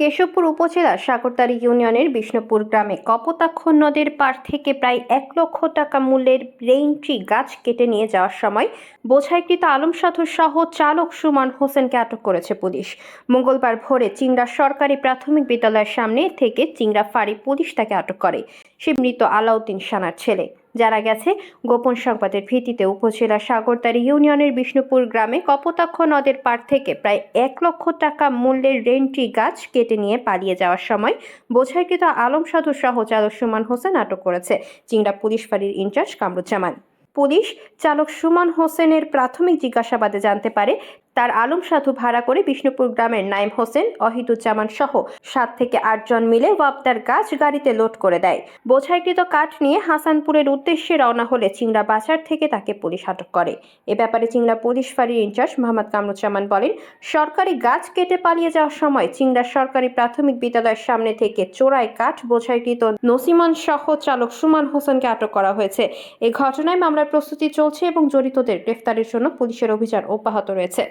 কেশবপুর উপজেলার সাগরতারি ইউনিয়নের বিষ্ণুপুর গ্রামে কপোতাক্ষ নদের পার থেকে প্রায় এক লক্ষ টাকা মূল্যের রেইন ট্রি গাছ কেটে নিয়ে যাওয়ার সময় বোঝাইকৃত আলম সাধু সহ চালক সুমন হোসেনকে আটক করেছে পুলিশ। মঙ্গলবার ভোরে চিংড়া সরকারি প্রাথমিক বিদ্যালয়ের সামনে থেকে চিংড়া ফাঁড়ি পুলিশ তাকে আটক করে। সে মৃত আলাউদ্দিন সানার ছেলে। জানা গেছে, গোপন সংবাদের ভিত্তিতে উপজেলা সাগরতারি ইউনিয়নের বিষ্ণুপুর গ্রামে কপোতাক্ষ নদের পার থেকে প্রায় এক লক্ষ টাকা মূল্যের রেন্ট্রি গাছ কেটে নিয়ে পালিয়ে যাওয়ার সময় বোঝাইকৃত আলম সাধু সহ চালক সুমান হোসেন আটক করেছে। চিংড়া পুলিশ ফাঁড়ির ইনচার্জ কামরুজ্জামান। পুলিশ চালক সুমন হোসেনের প্রাথমিক জিজ্ঞাসাবাদে জানতে পারে তার আলম সাধু ভাড়া করে বিষ্ণুপুর গ্রামের নাইম হোসেন, অহিদুজ্জামান সহ সাত থেকে আটজন মিলে ওয়াপদার গাছ গাড়িতে লোড করে দেয়। বোঝাইকৃত কাঠ নিয়ে হাসানপুরের উদ্দেশ্যে রওনা হলে চিংড়া বাজার থেকে তাকে পুলিশ আটক করে। এ ব্যাপারে চিংড়া পুলিশ ফাঁড়ির ইনচার্জ মোহাম্মদ কামরুজ্জামান বলেন, সরকারি গাছ কেটে পালিয়ে যাওয়ার সময় চিংড়া সরকারি প্রাথমিক বিদ্যালয়ের সামনে থেকে চোরাই কাঠ বোঝাইকৃত নসিমান সহ চালক সুমান হোসেনকে আটক করা হয়েছে। এ ঘটনায় মামলার প্রস্তুতি চলছে এবং জড়িতদের গ্রেফতারের জন্য পুলিশের অভিযান অব্যাহত রয়েছে।